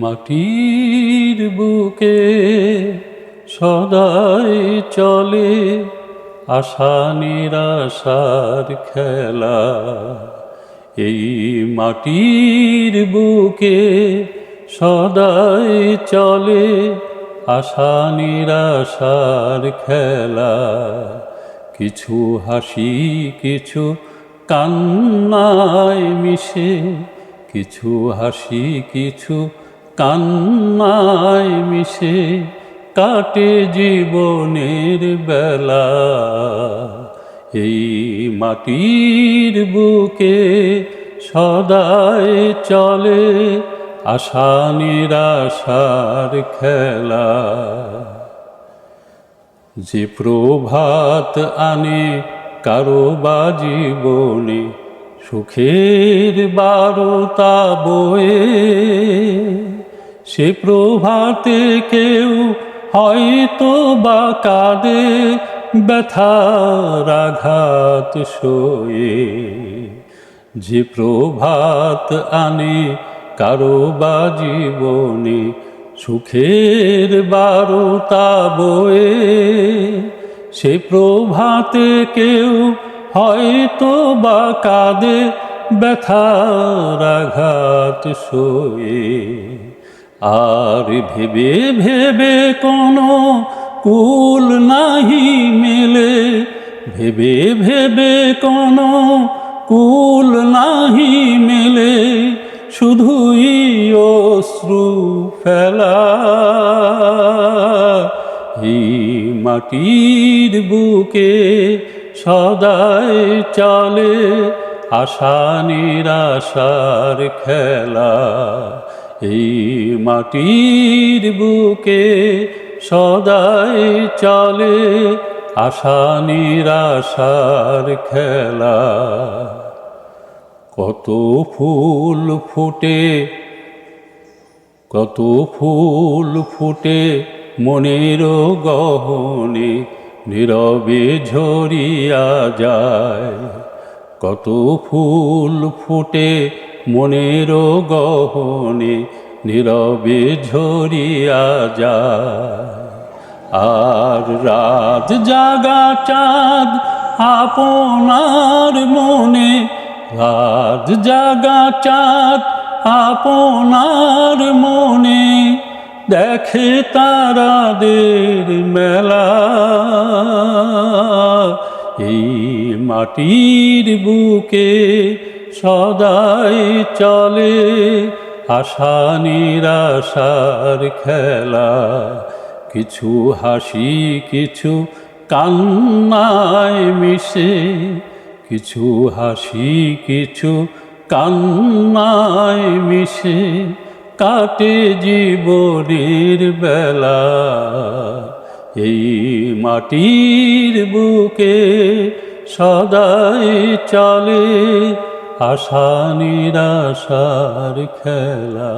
মাটির বুকে সদাই চলে আশা নিরাশার খেলা। এই মাটির বুকে সদাই চলে আশা নিরাশার খেলা। কিছু হাসি, কিছু কান্নায় মিশে কিছু হাসি, কিছু কান্নায় মিশে কাটে জীবনের বেলা। এই মাটির বুকে সদাই চলে আশা নিরাশার খেলা। যে প্রভাত আনে কারও বা জীবনে সুখের বারতা বয়ে সে প্রভাতে কেউ হয়তো বা কাঁদে ব্যথার আঘাত সয়ে যে প্রভাত আনে কারও বা জীবনে সুখের বারতা বয়ে, সে প্রভাতে কেউ হয়তো বা কাঁদে ব্যথার আঘাত সয়ে আর ভেবে ভেবে কোনো কুল নাহি মেলে। ভেবে ভেবে কোনো কুল নাহি মেলে। শুধুই অশ্রু ফেলা। এই মাটির বুকে সদাই চলে আশা নিরাশার খেলা। এই মাটির বুকে সদাই চলে আশা নিরাশার খেলা। কত ফুল ফুটে, কত ফুল ফুটে মনের গহনে নীরবে ঝরিয়া যায়। কত ফুল ফুটে মনের গহনে নীরবে ঝরিয়া যায়। আর রাত জাগা চাঁদ আপনার মনে, রাত জাগা চাঁদ আপনার দেখে তারাদের মেলা। এই মাটির বুকে সদাই চলে আশা নিরাশার খেলা। কিছু হাসি, কিছু কান্নায় মিশে। কিছু হাসি, কিছু কান্নায় মিশে। কাটে জীবনের বেলা। এই মাটির বুকে সদাই চলে আশা নিরাশার খেলা।